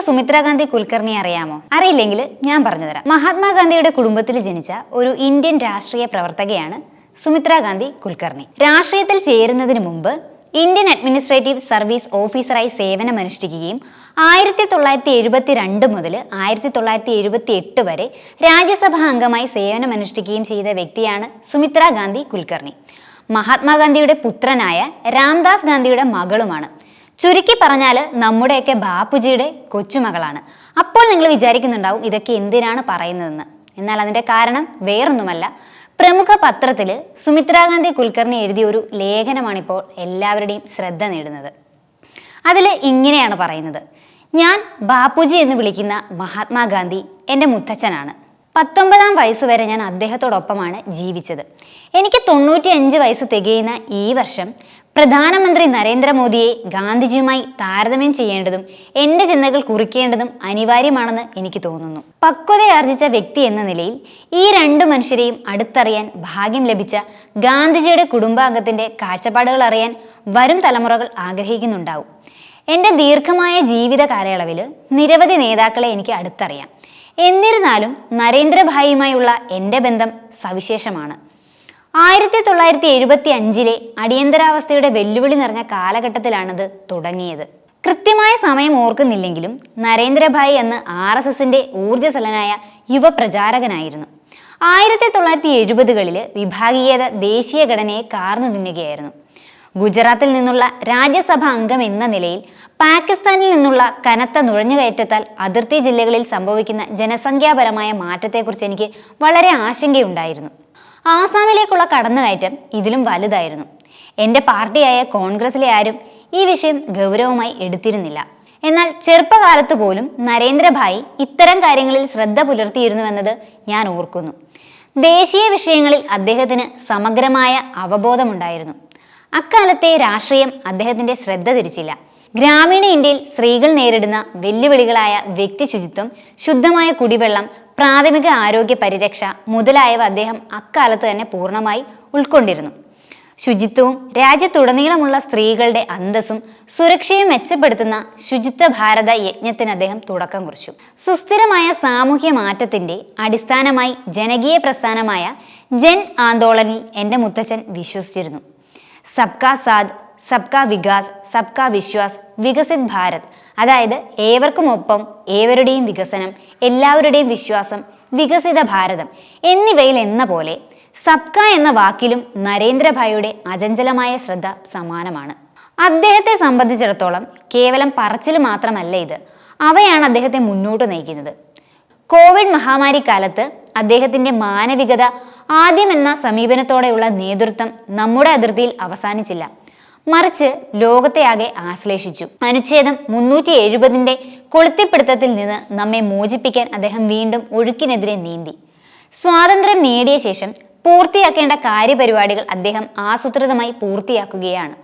നിങ്ങൾക്ക് സുമിത്രാഗാന്ധി കുൽക്കർണിയെ അറിയാമോ? അറിയില്ലെങ്കിൽ ഞാൻ പറഞ്ഞുതരാം. മഹാത്മാഗാന്ധിയുടെ കുടുംബത്തിൽ ജനിച്ച ഒരു ഇന്ത്യൻ രാഷ്ട്രീയ പ്രവർത്തകയാണ് സുമിത്രാഗാന്ധി കുൽക്കർണി. രാഷ്ട്രീയത്തിൽ ചേരുന്നതിന് മുമ്പ് ഇന്ത്യൻ അഡ്മിനിസ്ട്രേറ്റീവ് സർവീസ് ഓഫീസറായി സേവനമനുഷ്ഠിക്കുകയും ആയിരത്തി തൊള്ളായിരത്തി എഴുപത്തി രണ്ട് മുതൽ ആയിരത്തി തൊള്ളായിരത്തി എഴുപത്തി എട്ട് വരെ രാജ്യസഭാ അംഗമായി സേവനമനുഷ്ഠിക്കുകയും ചെയ്ത വ്യക്തിയാണ് സുമിത്രാ ഗാന്ധി കുൽക്കർണി. മഹാത്മാഗാന്ധിയുടെ പുത്രനായ രാംദാസ് ഗാന്ധിയുടെ മകളുമാണ് ചുരുക്കി പറഞ്ഞാൽ നമ്മുടെയൊക്കെ ബാപ്പുജിയുടെ കൊച്ചുമകളാണ്. അപ്പോൾ നിങ്ങൾ വിചാരിക്കുന്നുണ്ടാവും ഇതൊക്കെ എന്തിനാണ് പറയുന്നതെന്ന്. എന്നാൽ അതിന്റെ കാരണം വേറൊന്നുമല്ല. പ്രമുഖ പത്രത്തിൽ സുമിത്രാഗാന്ധി കുൽക്കർണി എഴുതിയ ഒരു ലേഖനമാണിപ്പോൾ എല്ലാവരുടെയും ശ്രദ്ധ നേടുന്നത്. അതിൽ ഇങ്ങനെയാണ് പറയുന്നത്. ഞാൻ ബാപ്പുജി എന്ന് വിളിക്കുന്ന മഹാത്മാഗാന്ധി എന്റെ മുത്തച്ഛനാണ്. പത്തൊമ്പതാം വയസ്സ് വരെ ഞാൻ അദ്ദേഹത്തോടൊപ്പമാണ് ജീവിച്ചത്. എനിക്ക് തൊണ്ണൂറ്റി അഞ്ച് വയസ്സ് തികയുന്ന ഈ വർഷം പ്രധാനമന്ത്രി നരേന്ദ്രമോദിയെ ഗാന്ധിജിയുമായി താരതമ്യം ചെയ്യേണ്ടതും എന്റെ ചിന്തകൾ കുറിക്കേണ്ടതും അനിവാര്യമാണെന്ന് എനിക്ക് തോന്നുന്നു. പക്വതയാർജിച്ച വ്യക്തി എന്ന നിലയിൽ ഈ രണ്ടു മനുഷ്യരെയും അടുത്തറിയാൻ ഭാഗ്യം ലഭിച്ച ഗാന്ധിജിയുടെ കുടുംബാംഗത്തിന്റെ കാഴ്ചപ്പാടുകൾ അറിയാൻ വരും തലമുറകൾ ആഗ്രഹിക്കുന്നുണ്ടാവും. എന്റെ ദീർഘമായ ജീവിത കാലയളവിൽ നിരവധി നേതാക്കളെ എനിക്ക് അടുത്തറിയാം. എന്നിരുന്നാലും നരേന്ദ്രഭായിയുമായുള്ള എന്റെ ബന്ധം സവിശേഷമാണ്. ആയിരത്തി തൊള്ളായിരത്തി എഴുപത്തി അഞ്ചിലെ അടിയന്തരാവസ്ഥയുടെ വെല്ലുവിളി നിറഞ്ഞ കാലഘട്ടത്തിലാണിത് തുടങ്ങിയത്. കൃത്യമായ സമയം ഓർക്കുന്നില്ലെങ്കിലും നരേന്ദ്രഭായ് എന്ന ആർ എസ് എസിന്റെ ഊർജസ്വലനായ യുവപ്രചാരകനായിരുന്നു. ആയിരത്തി തൊള്ളായിരത്തി എഴുപതുകളിൽ വിഭാഗീയത ദേശീയ ഘടനയെ കാർന്നു തിന്നുകയായിരുന്നു ഗുജറാത്തിൽ നിന്നുള്ള രാജ്യസഭ അംഗം എന്ന നിലയിൽ പാകിസ്ഥാനിൽ നിന്നുള്ള കനത്ത നുഴഞ്ഞുകയറ്റത്താൽ അതിർത്തി ജില്ലകളിൽ സംഭവിക്കുന്ന ജനസംഖ്യാപരമായ മാറ്റത്തെക്കുറിച്ച് എനിക്ക് വളരെ ആശങ്കയുണ്ടായിരുന്നു. ആസാമിലേക്കുള്ള കടന്നുകയറ്റം ഇതിലും വലുതായിരുന്നു. എന്റെ പാർട്ടിയായ കോൺഗ്രസിലെ ആരും ഈ വിഷയം ഗൗരവമായി എടുത്തിരുന്നില്ല. എന്നാൽ ചെറുപ്പകാലത്ത് പോലും നരേന്ദ്രഭായി ഇത്തരം കാര്യങ്ങളിൽ ശ്രദ്ധ പുലർത്തിയിരുന്നുവെന്നത് ഞാൻ ഓർക്കുന്നു. ദേശീയ വിഷയങ്ങളിൽ അദ്ദേഹത്തിന് സമഗ്രമായ അവബോധമുണ്ടായിരുന്നു. അക്കാലത്തെ രാഷ്ട്രീയം അദ്ദേഹത്തിന്റെ ശ്രദ്ധ തിരിച്ചില്ല. ഗ്രാമീണ ഇന്ത്യയിൽ സ്ത്രീകൾ നേരിടുന്ന വെല്ലുവിളികളായ വ്യക്തി ശുചിത്വം ശുദ്ധമായ കുടിവെള്ളം പ്രാഥമിക ആരോഗ്യ പരിരക്ഷ മുതലായവ അദ്ദേഹം അക്കാലത്ത് തന്നെ പൂർണമായി ഉൾക്കൊണ്ടിരുന്നു. ശുചിത്വവും രാജ്യത്തുടനീളമുള്ള സ്ത്രീകളുടെ അന്തസ്സും സുരക്ഷയും മെച്ചപ്പെടുത്തുന്ന ശുചിത്വ ഭാരത യജ്ഞത്തിന് അദ്ദേഹം തുടക്കം കുറിച്ചു. സുസ്ഥിരമായ സാമൂഹ്യ മാറ്റത്തിന്റെ അടിസ്ഥാനമായി ജനകീയ പ്രസ്ഥാനമായ ജൻ ആന്തോളനിൽ എന്റെ മുത്തച്ഛൻ വിശ്വസിച്ചിരുന്നു. സബ്കാ സാദ് സബ്കാ വികാസ് സബ്കാ വിശ്വാസ് വികസിത് ഭാരത്. അതായത് ഏവർക്കും ഒപ്പം ഏവരുടെയും വികസനം എല്ലാവരുടെയും വിശ്വാസം വികസിത ഭാരതം എന്നിവയിൽ എന്ന പോലെ സബ്ക എന്ന വാക്കിലും നരേന്ദ്രഭായിയുടെ അചഞ്ചലമായ ശ്രദ്ധ സമാനമാണ്. അദ്ദേഹത്തെ സംബന്ധിച്ചിടത്തോളം കേവലം പറച്ചിൽ മാത്രമല്ല ഇത്. അവയാണ് അദ്ദേഹത്തെ മുന്നോട്ട് നയിക്കുന്നത്. കോവിഡ് മഹാമാരി കാലത്ത് അദ്ദേഹത്തിന്റെ മാനവികത ആദ്യം എന്ന സമീപനത്തോടെയുള്ള നേതൃത്വം നമ്മുടെ അതിർത്തിയിൽ അവസാനിച്ചില്ല. മറിച്ച് ലോകത്തെയാകെ ആശ്ലേഷിച്ചു. അനുച്ഛേദം മുന്നൂറ്റി എഴുപതിന്റെ കൊളുത്തിപ്പിടുത്തത്തിൽ നിന്ന് നമ്മെ മോചിപ്പിക്കാൻ അദ്ദേഹം വീണ്ടും ഒഴുക്കിനെതിരെ നീന്തി. സ്വാതന്ത്ര്യം നേടിയ ശേഷം പൂർത്തിയാക്കേണ്ട കാര്യപരിപാടികൾ അദ്ദേഹം ആസൂത്രിതമായി പൂർത്തിയാക്കുകയാണ്.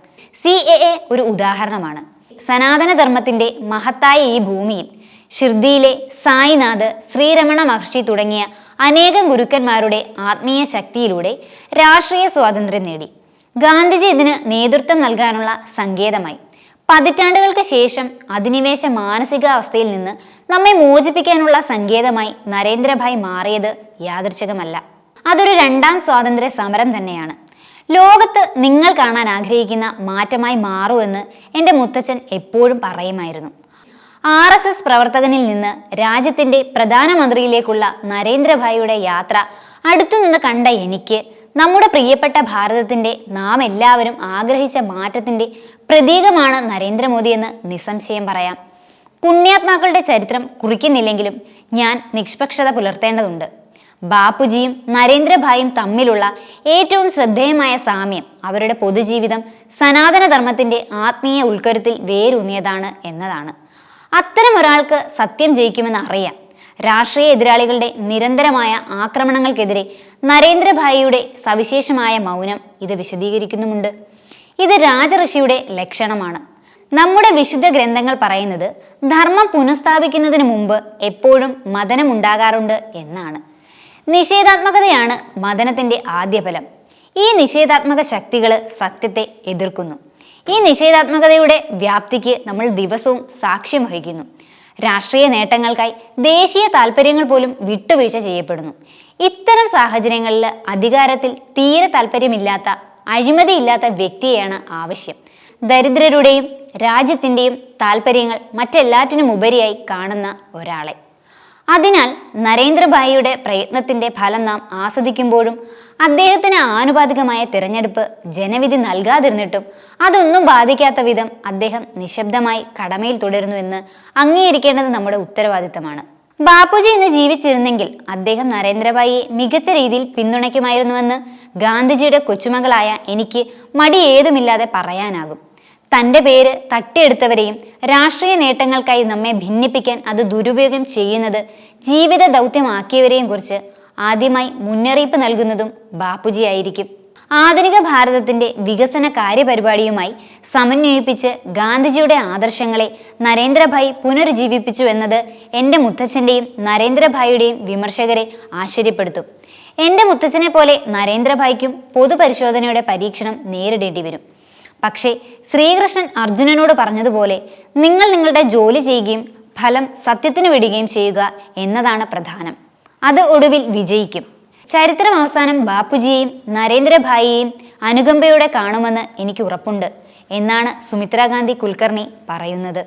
സി എ എ ഒരു ഉദാഹരണമാണ്. സനാതനധർമ്മത്തിന്റെ മഹത്തായ ഈ ഭൂമിയിൽ ഷിർദിയിലെ സായിനാഥ് ശ്രീരമണ മഹർഷി തുടങ്ങിയ അനേകം ഗുരുക്കന്മാരുടെ ആത്മീയ ശക്തിയിലൂടെ രാഷ്ട്രീയ സ്വാതന്ത്ര്യം നേടി. ഗാന്ധിജി ഇതിന് നേതൃത്വം നൽകാനുള്ള സങ്കേതമായി. പതിറ്റാണ്ടുകൾക്ക് ശേഷം അധിനിവേശ മാനസികാവസ്ഥയിൽ നിന്ന് നമ്മെ മോചിപ്പിക്കാനുള്ള സങ്കേതമായി നരേന്ദ്രഭായ് മാറിയത് യാദൃച്ഛികമല്ല. അതൊരു രണ്ടാം സ്വാതന്ത്ര്യ സമരം തന്നെയാണ്. ലോകത്ത് നിങ്ങൾ കാണാൻ ആഗ്രഹിക്കുന്ന മാറ്റമായി മാറുമെന്ന് എന്റെ മുത്തച്ഛൻ എപ്പോഴും പറയുമായിരുന്നു. ആർ എസ് എസ് പ്രവർത്തകനിൽ നിന്ന് രാജ്യത്തിന്റെ പ്രധാനമന്ത്രിയിലേക്കുള്ള നരേന്ദ്രഭായിയുടെ യാത്ര അടുത്തുനിന്ന് കണ്ട എനിക്ക് നമ്മുടെ പ്രിയപ്പെട്ട ഭാരതത്തിന്റെ നാം എല്ലാവരും ആഗ്രഹിച്ച മാറ്റത്തിന്റെ പ്രതീകമാണ് നരേന്ദ്രമോദി എന്ന് നിസ്സംശയം പറയാം. പുണ്യാത്മാക്കളുടെ ചരിത്രം കുറിക്കുന്നില്ലെങ്കിലും ഞാൻ നിഷ്പക്ഷത പുലർത്തേണ്ടതുണ്ട്. ബാപ്പുജിയും നരേന്ദ്രഭായും തമ്മിലുള്ള ഏറ്റവും ശ്രദ്ധേയമായ സാമ്യം അവരുടെ പൊതുജീവിതം സനാതനധർമ്മത്തിന്റെ ആത്മീയ ഉൾക്കരുത്തിൽ വേരൂന്നിയതാണ് എന്നതാണ്. അത്തരം ഒരാൾക്ക് സത്യം ജയിക്കുമെന്ന് അറിയാം. രാഷ്ട്രീയ എതിരാളികളുടെ നിരന്തരമായ ആക്രമണങ്ങൾക്കെതിരെ നരേന്ദ്രഭായിയുടെ സവിശേഷമായ മൗനം ഇത് വിശദീകരിക്കുന്നുമുണ്ട്. ഇത് രാജഋഷിയുടെ ലക്ഷണമാണ്. നമ്മുടെ വിശുദ്ധ ഗ്രന്ഥങ്ങൾ പറയുന്നത് ധർമ്മം പുനഃസ്ഥാപിക്കുന്നതിന് മുമ്പ് എപ്പോഴും മദനമുണ്ടാകാറുണ്ട് എന്നാണ്. നിഷേധാത്മകതയാണ് മതനത്തിന്റെ ആദ്യഫലം. ഈ നിഷേധാത്മക ശക്തികൾ സത്യത്തെ എതിർക്കുന്നു. ഈ നിഷേധാത്മകതയുടെ വ്യാപ്തിക്ക് നമ്മൾ ദിവസവും സാക്ഷ്യം വഹിക്കുന്നു. രാഷ്ട്രീയ നേട്ടങ്ങൾക്കായി ദേശീയ താല്പര്യങ്ങൾ പോലും വിട്ടുവീഴ്ച ചെയ്യപ്പെടുന്നു. ഇത്തരം സാഹചര്യങ്ങളിൽ അധികാരത്തിൽ തീരെ താല്പര്യമില്ലാത്ത അഴിമതിയില്ലാത്ത വ്യക്തിയാണ് ആവശ്യം. ദരിദ്രരുടെയും രാജ്യത്തിന്റെയും താല്പര്യങ്ങൾ മറ്റെല്ലാറ്റിനും ഉപരിയായി കാണുന്ന ഒരാളെ. അതിനാൽ നരേന്ദ്രഭായിയുടെ പ്രയത്നത്തിന്റെ ഫലം നാം ആസ്വദിക്കുമ്പോഴും അദ്ദേഹത്തിന് ആനുപാതികമായ തിരഞ്ഞെടുപ്പ് ജനവിധി നൽകാതിരുന്നിട്ടും അതൊന്നും ബാധിക്കാത്ത വിധം അദ്ദേഹം നിശബ്ദമായി കടമയിൽ തുടരുന്നു എന്ന് അംഗീകരിക്കേണ്ടത് നമ്മുടെ ഉത്തരവാദിത്തമാണ്. ബാപ്പുജി ഇന്ന് ജീവിച്ചിരുന്നെങ്കിൽ അദ്ദേഹം നരേന്ദ്രഭായിയെ മികച്ച രീതിയിൽ പിന്തുണയ്ക്കുമായിരുന്നുവെന്ന് ഗാന്ധിജിയുടെ കൊച്ചുമകളായ എനിക്ക് മടി ഏതുമില്ലാതെ പറയാനാകും. തന്റെ പേര് തട്ടിയെടുത്തവരെയും രാഷ്ട്രീയ നേട്ടങ്ങൾക്കായി നമ്മെ ഭിന്നിപ്പിക്കാൻ അത് ദുരുപയോഗം ചെയ്യുന്നത് ജീവിത ദൗത്യമാക്കിയവരെയും കുറിച്ച് ആദ്യമായി മുന്നറിയിപ്പ് നൽകുന്നതും ബാപ്പുജി ആയിരിക്കും. ആധുനിക ഭാരതത്തിന്റെ വികസന കാര്യപരിപാടിയുമായി സമന്വയിപ്പിച്ച് ഗാന്ധിജിയുടെ ആദർശങ്ങളെ നരേന്ദ്രഭായി പുനരുജ്ജീവിപ്പിച്ചു എന്നത് എന്റെ മുത്തച്ഛന്റെയും നരേന്ദ്രഭായിയുടെയും വിമർശകരെ ആശ്ചര്യപ്പെടുത്തും. എന്റെ മുത്തച്ഛനെ പോലെ നരേന്ദ്രഭായിക്കും പൊതുപരിശോധനയുടെ പരീക്ഷണം നേരിടേണ്ടി വരും. പക്ഷേ ശ്രീകൃഷ്ണൻ അർജുനനോട് പറഞ്ഞതുപോലെ നിങ്ങൾ നിങ്ങളുടെ ജോലി ചെയ്യുകയും ഫലം സത്യത്തിന് വിടുകയും ചെയ്യുക എന്നതാണ് പ്രധാനം. അത് ഒടുവിൽ വിജയിക്കും. ചരിത്രം അവസാനം ബാപ്പുജിയെയും നരേന്ദ്രഭായിയെയും അനുകമ്പയോടെ കാണുമെന്ന് എനിക്ക് ഉറപ്പുണ്ട് എന്നാണ് സുമിത്രാഗാന്ധി കുൽക്കർണി പറയുന്നത്.